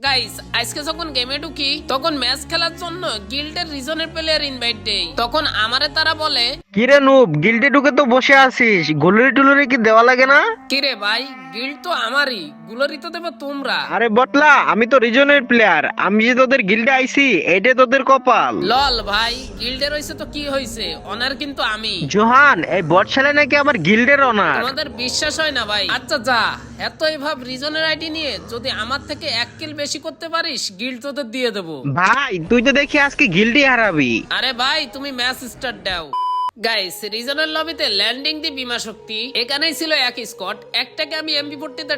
Guys আজকে যখন গেমে ঢুকি তখন ম্যাচ খেলার জন্য গিল্ডের রিজনের প্লেয়ার ইনভাইট দেই। তখন আমারে তারা বলে কিরে নুব গিল্ডে ঢুকে তো বসে আছিস। গুলরি টুলরি কি দেওয়া লাগে না? কিরে ভাই গিল্ড তো আমারই গুলোরই তো দেবে তোমরা। আরে বটলা আমি তো রিজনের প্লেয়ার আমি যে তোদের গিল্ডে আইছি এইটাই তোদের কপাল। লল ভাই গিল্ডের হইছে তো কি হইছে? অনার কিন্তু আমি। জোহান এই বট ছেলে নাকি আমার গিল্ডের অনার তোমাদের বিশ্বাস হয় না ভাই। আচ্ছা যা। এতই ভাব রিজনের আইডি নিয়ে যদি আমার থেকে এক কিল বেশি করতে পারিস গিল্ড তোদের দিয়ে দেবো। ভাই তুই তো দেখি আজকে গিল্ডে হারাবি। আরে ভাই তুমি ম্যাচ স্টার্ট দাও। গাইস রিজনাল লবিতে ল্যান্ডিং দি বিমা শক্তি এখানেই ছিল এক স্কট একটাকে আমি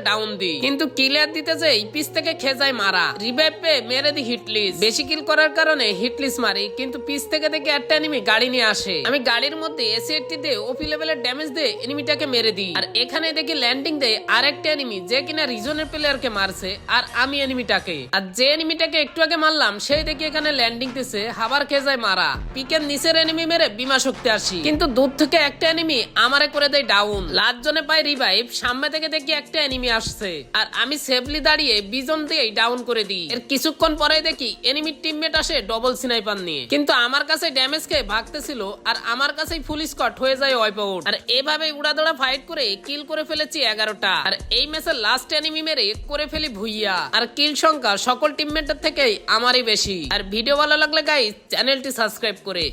ডাউন দিই কিন্তু দিতে পিস থেকে খেজাই মারা রিভাইভ মেরে দি হিটলিস বেশি কিল করার কারণে হিটলিস মারি কিন্তু পিস থেকে দেখে একটা এনিমি গাড়ি নিয়ে আসে আমি গাড়ির মধ্যে এসি দিয়ে ওপি লেভেলের ড্যামেজ দিয়ে এনিমিটাকে মেরে দিই আর এখানে দেখি ল্যান্ডিং দেয় আরেকটা এনিমি যে কিনা রিজনের প্লেয়ারকে মারছে আর আমি এনিমিটাকে আর যে এনিমিটাকে একটু আগে মারলাম সেই দেখি এখানে ল্যান্ডিং দিছে হাবার যায় মারা পিকের নিচের এনিমি মেরে বিমা শক্তি আসি কিন্তু দূর থেকে একটা এনিমি আমারে করে দেয় ডাউন লাস্ট জনে পাই রিভাইভ সামনে থেকে দেখি একটা এনিমি আসছে। আর আমি সেফলি দাঁড়িয়ে বিজন দিয়ে ডাউন করে দিই। এর কিছুক্ষণ পরে দেখি এনিমির টিমমেট আসে ডবল সিনাইপার নিয়ে। কিন্তু আমার কাছে ড্যামেজ খেয়ে ভাগতেছিল আর আমার কাছেই ফুল স্কট হয়ে যায় ওয়াইপ আউট আর এভাবে উড়াদড়া ফাইট করে কিল করে ফেলেছি এগারোটা। আর এই ম্যাচের লাস্ট এনিমি মেরে করে ফেলি ভুইয়া। আর কিল সংখ্যা সকল টিমমেটের থেকেই আমারই বেশি। আর ভিডিও ভালো লাগলে গাইস চ্যানেলটি সাবস্ক্রাইব করে।